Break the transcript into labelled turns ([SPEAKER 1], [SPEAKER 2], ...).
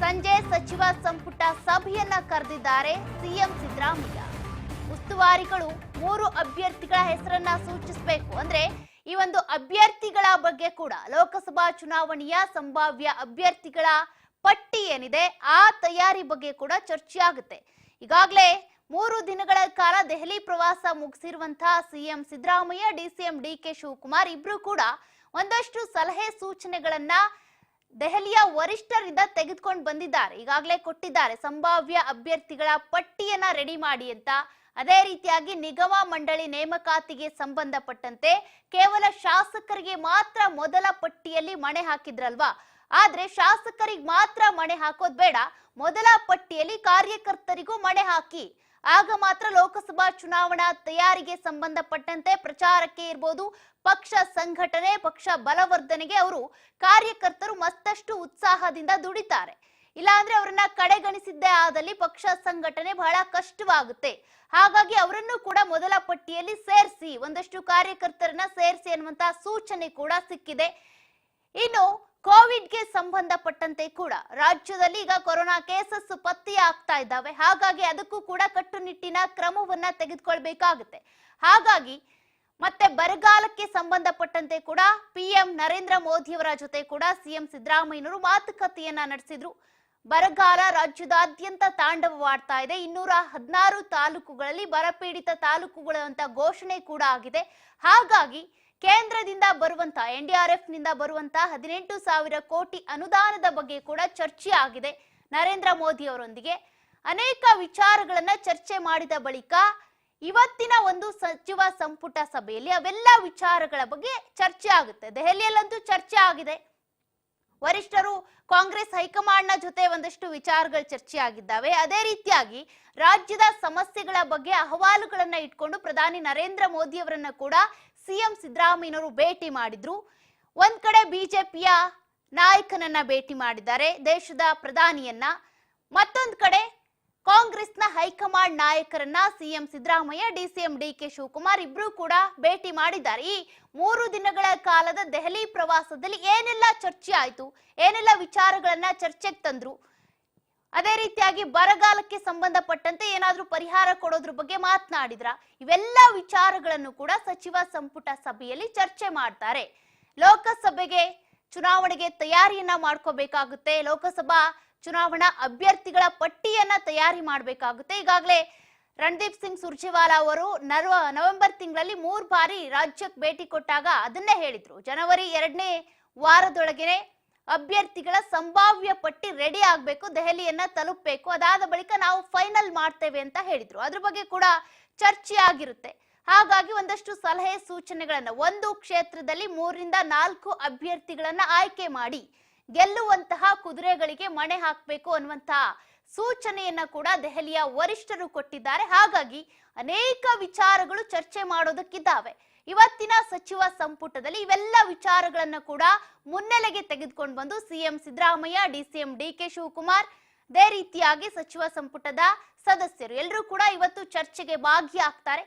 [SPEAKER 1] ಸಂಜೆ ಸಚಿವ ಸಂಪುಟ ಸಭೆಯನ್ನ ಕರೆದಿದ್ದಾರೆ ಸಿಎಂ ಸಿದ್ದರಾಮಯ್ಯ. ಉಸ್ತುವಾರಿಗಳು ಮೂರು ಅಭ್ಯರ್ಥಿಗಳ ಹೆಸರನ್ನ ಸೂಚಿಸಬೇಕು ಅಂದ್ರೆ ಈ ಒಂದು ಅಭ್ಯರ್ಥಿಗಳ ಬಗ್ಗೆ ಕೂಡ ಲೋಕಸಭಾ ಚುನಾವಣೆಯ ಸಂಭಾವ್ಯ ಅಭ್ಯರ್ಥಿಗಳ ಪಟ್ಟಿ ಏನಿದೆ ಆ ತಯಾರಿ ಬಗ್ಗೆ ಕೂಡ ಚರ್ಚೆ ಆಗುತ್ತೆ ಈಗಾಗಲೇ ಮೂರು ದಿನಗಳ ಕಾಲ ದೆಹಲಿ ಪ್ರವಾಸ ಮುಗಿಸಿರುವಂತಹ CM Siddaramaiah, DCM D K Shivakumar ಇಬ್ರು ಕೂಡ ಒಂದಷ್ಟು ಸಲಹೆ ಸೂಚನೆಗಳನ್ನ ದೆಹಲಿಯ ವರಿಷ್ಠರಿಂದ ತೆಗೆದುಕೊಂಡು ಬಂದಿದ್ದಾರೆ. ಈಗಾಗಲೇ ಕೊಟ್ಟಿದ್ದಾರೆ. ಸಂಭಾವ್ಯ ಅಭ್ಯರ್ಥಿಗಳ ಪಟ್ಟಿಯನ್ನ ರೆಡಿ ಮಾಡಿ ಅಂತ. ಅದೇ ರೀತಿಯಾಗಿ ನಿಗಮ ಮಂಡಳಿ ನೇಮಕಾತಿಗೆ ಸಂಬಂಧಪಟ್ಟಂತೆ ಕೇವಲ ಶಾಸಕರಿಗೆ ಮಾತ್ರ ಮೊದಲ ಪಟ್ಟಿಯಲ್ಲಿ ಮಣೆ ಹಾಕಿದ್ರಲ್ವಾ? ಆದ್ರೆ ಶಾಸಕರಿಗೆ ಮಾತ್ರ ಮಣೆ ಹಾಕೋದ್ ಬೇಡ. ಮೊದಲ ಪಟ್ಟಿಯಲ್ಲಿ ಕಾರ್ಯಕರ್ತರಿಗೂ ಮಣೆ ಹಾಕಿ. ಆಗ ಮಾತ್ರ ಲೋಕಸಭಾ ಚುನಾವಣಾ ತಯಾರಿಗೆ ಸಂಬಂಧಪಟ್ಟಂತೆ ಪ್ರಚಾರಕ್ಕೆ ಇರ್ಬೋದು. ಪಕ್ಷ ಸಂಘಟನೆ, ಪಕ್ಷ ಬಲವರ್ಧನೆಗೆ ಅವರು ಕಾರ್ಯಕರ್ತರು ಮತ್ತಷ್ಟು ಉತ್ಸಾಹದಿಂದ ದುಡಿತಾರೆ. ಇಲ್ಲಾಂದ್ರೆ ಅವರನ್ನ ಕಡೆಗಣಿಸಿದ್ದೇ ಆದಲ್ಲಿ ಪಕ್ಷ ಸಂಘಟನೆ ಬಹಳ ಕಷ್ಟವಾಗುತ್ತೆ. ಹಾಗಾಗಿ ಅವರನ್ನು ಕೂಡ ಮೊದಲ ಪಟ್ಟಿಯಲ್ಲಿ ಸೇರಿಸಿ, ಒಂದಷ್ಟು ಕಾರ್ಯಕರ್ತರನ್ನ ಸೇರಿಸಿ ಅನ್ನುವಂತಹ ಸೂಚನೆ ಕೂಡ ಸಿಕ್ಕಿದೆ. ಇನ್ನು ಕೋವಿಡ್ಗೆ ಸಂಬಂಧಪಟ್ಟಂತೆ ಕೂಡ ರಾಜ್ಯದಲ್ಲಿ ಈಗ ಕೊರೋನಾ ಕೇಸಸ್ ಪತ್ತೆಯಾಗ್ತಾ ಇದ್ದಾವೆ. ಹಾಗಾಗಿ ಅದಕ್ಕೂ ಕೂಡ ಕಟ್ಟುನಿಟ್ಟಿನ ಕ್ರಮವನ್ನ ತೆಗೆದುಕೊಳ್ಬೇಕಾಗುತ್ತೆ. ಹಾಗಾಗಿ ಮತ್ತೆ ಬರಗಾಲಕ್ಕೆ ಸಂಬಂಧಪಟ್ಟಂತೆ ಕೂಡ ಪಿಎಂ ನರೇಂದ್ರ ಮೋದಿಯವರ ಜೊತೆ ಕೂಡ ಸಿಎಂ ಸಿದ್ದರಾಮಯ್ಯನವರು ಮಾತುಕತೆಯನ್ನ ನಡೆಸಿದ್ರು. ಬರಗಾಲ ರಾಜ್ಯದಾದ್ಯಂತ ತಾಂಡವವಾಡ್ತಾ ಇದೆ. ಇನ್ನೂರ ಹದಿನಾರು ತಾಲೂಕುಗಳಲ್ಲಿ ಬರಪೀಡಿತ ತಾಲೂಕುಗಳು ಅಂತ ಘೋಷಣೆ ಕೂಡ ಆಗಿದೆ. ಹಾಗಾಗಿ ಕೇಂದ್ರದಿಂದ ಬರುವಂತ ಎಫ್ನಿಂದ ಬರುವಂತ ಹದಿನೆಂಟು ಸಾವಿರ ಕೋಟಿ ಅನುದಾನದ ಬಗ್ಗೆ ಕೂಡ ಚರ್ಚೆ ಆಗಿದೆ. ನರೇಂದ್ರ ಮೋದಿ ಅವರೊಂದಿಗೆ ಅನೇಕ ವಿಚಾರಗಳನ್ನ ಚರ್ಚೆ ಮಾಡಿದ ಬಳಿಕ ಇವತ್ತಿನ ಒಂದು ಸಚಿವ ಸಂಪುಟ ಸಭೆಯಲ್ಲಿ ಅವೆಲ್ಲ ವಿಚಾರಗಳ ಬಗ್ಗೆ ಚರ್ಚೆ ಆಗುತ್ತೆ. ದೆಹಲಿಯಲ್ಲಂತೂ ಚರ್ಚೆ ಆಗಿದೆ. ವರಿಷ್ಠರು ಕಾಂಗ್ರೆಸ್ ಹೈಕಮಾಂಡ್ನ ಜೊತೆ ಒಂದಷ್ಟು ವಿಚಾರಗಳು ಚರ್ಚೆ ಆಗಿದ್ದಾವೆ ಅದೇ ರೀತಿಯಾಗಿ ರಾಜ್ಯದ ಸಮಸ್ಯೆಗಳ ಬಗ್ಗೆ ಅಹವಾಲುಗಳನ್ನ ಇಟ್ಕೊಂಡು ಪ್ರಧಾನಿ ನರೇಂದ್ರ ಮೋದಿ ಅವರನ್ನ ಕೂಡ ಸಿಎಂ ಸಿದ್ದರಾಮಯ್ಯನವರು ಭೇಟಿ ಮಾಡಿದ್ರು. ಒಂದ್ ಕಡೆ ಬಿಜೆಪಿಯ ನಾಯಕನನ್ನ ಭೇಟಿ ಮಾಡಿದ್ದಾರೆ, ದೇಶದ ಪ್ರಧಾನಿಯನ್ನ. ಮತ್ತೊಂದು ಕಡೆ ಕಾಂಗ್ರೆಸ್ನ ಹೈಕಮಾಂಡ್ ನಾಯಕರನ್ನ CM Siddaramaiah DCM D K Shivakumar ಇಬ್ರು ಕೂಡ ಭೇಟಿ ಮಾಡಿದ್ದಾರೆ. ಈ ಮೂರು ದಿನಗಳ ಕಾಲದ ದೆಹಲಿ ಪ್ರವಾಸದಲ್ಲಿ ಏನೆಲ್ಲ ಚರ್ಚೆ ಆಯ್ತು, ಏನೆಲ್ಲ ವಿಚಾರಗಳನ್ನ ಚರ್ಚೆಗೆ ತಂದ್ರು, ಅದೇ ರೀತಿಯಾಗಿ ಬರಗಾಲಕ್ಕೆ ಸಂಬಂಧಪಟ್ಟಂತೆ ಏನಾದ್ರೂ ಪರಿಹಾರ ಕೊಡೋದ್ರ ಬಗ್ಗೆ ಮಾತನಾಡಿದ್ರ? ಇವೆಲ್ಲ ವಿಚಾರಗಳನ್ನು ಕೂಡ ಸಚಿವ ಸಂಪುಟ ಸಭೆಯಲ್ಲಿ ಚರ್ಚೆ ಮಾಡ್ತಾರೆ. ಲೋಕಸಭೆಗೆ ಚುನಾವಣೆಗೆ ತಯಾರಿಯನ್ನ ಮಾಡ್ಕೋಬೇಕಾಗುತ್ತೆ, ಲೋಕಸಭಾ ಚುನಾವಣಾ ಅಭ್ಯರ್ಥಿಗಳ ಪಟ್ಟಿಯನ್ನ ತಯಾರಿ ಮಾಡಬೇಕಾಗುತ್ತೆ. ಈಗಾಗಲೇ ರಣದೀಪ್ ಸಿಂಗ್ ಸುರ್ಜೇವಾಲಾ ಅವರು ನರ್ವ ನವೆಂಬರ್ ತಿಂಗಳಲ್ಲಿ ಮೂರು ಬಾರಿ ರಾಜ್ಯಕ್ಕೆ ಭೇಟಿ ಕೊಟ್ಟಾಗ ಅದನ್ನೇ ಹೇಳಿದ್ರು. ಜನವರಿ ಎರಡನೇ ವಾರದೊಳಗೆನೆ ಅಭ್ಯರ್ಥಿಗಳ ಸಂಭಾವ್ಯ ಪಟ್ಟಿ ರೆಡಿ ಆಗಬೇಕು, ದೆಹಲಿಯನ್ನ ತಲುಪಬೇಕು. ಅದಾದ ಬಳಿಕ ನಾವು ಫೈನಲ್ ಮಾಡ್ತೇವೆ ಅಂತ ಹೇಳಿದ್ರು. ಅದ್ರ ಬಗ್ಗೆ ಕೂಡ ಚರ್ಚೆ ಆಗಿರುತ್ತೆ ಹಾಗಾಗಿ ಒಂದಷ್ಟು ಸಲಹೆ ಸೂಚನೆಗಳನ್ನ ಒಂದು ಕ್ಷೇತ್ರದಲ್ಲಿ ಮೂರರಿಂದ ನಾಲ್ಕು ಅಭ್ಯರ್ಥಿಗಳನ್ನ ಆಯ್ಕೆ ಮಾಡಿ ಗೆಲ್ಲುವಂತಹ ಕುದುರೆಗಳಿಗೆ ಮಣೆ ಹಾಕಬೇಕು ಅನ್ನುವಂತಹ ಸೂಚನೆಯನ್ನ ಕೂಡ ದೆಹಲಿಯ ವರಿಷ್ಠರು ಕೊಟ್ಟಿದ್ದಾರೆ. ಹಾಗಾಗಿ ಅನೇಕ ವಿಚಾರಗಳು ಚರ್ಚೆ ಮಾಡೋದಕ್ಕಿದ್ದಾವೆ. ಇವತ್ತಿನ ಸಚಿವ ಸಂಪುಟದಲ್ಲಿ ಇವೆಲ್ಲ ವಿಚಾರಗಳನ್ನ ಕೂಡ ಮುನ್ನೆಲೆಗೆ ತೆಗೆದುಕೊಂಡು ಬಂದು CM Siddaramaiah, DCM D K Shivakumar, ಅದೇ ರೀತಿಯಾಗಿ ಸಚಿವ ಸಂಪುಟದ ಸದಸ್ಯರು ಎಲ್ಲರೂ ಕೂಡ ಇವತ್ತು ಚರ್ಚೆಗೆ ಭಾಗಿಯಾಗ್ತಾರೆ.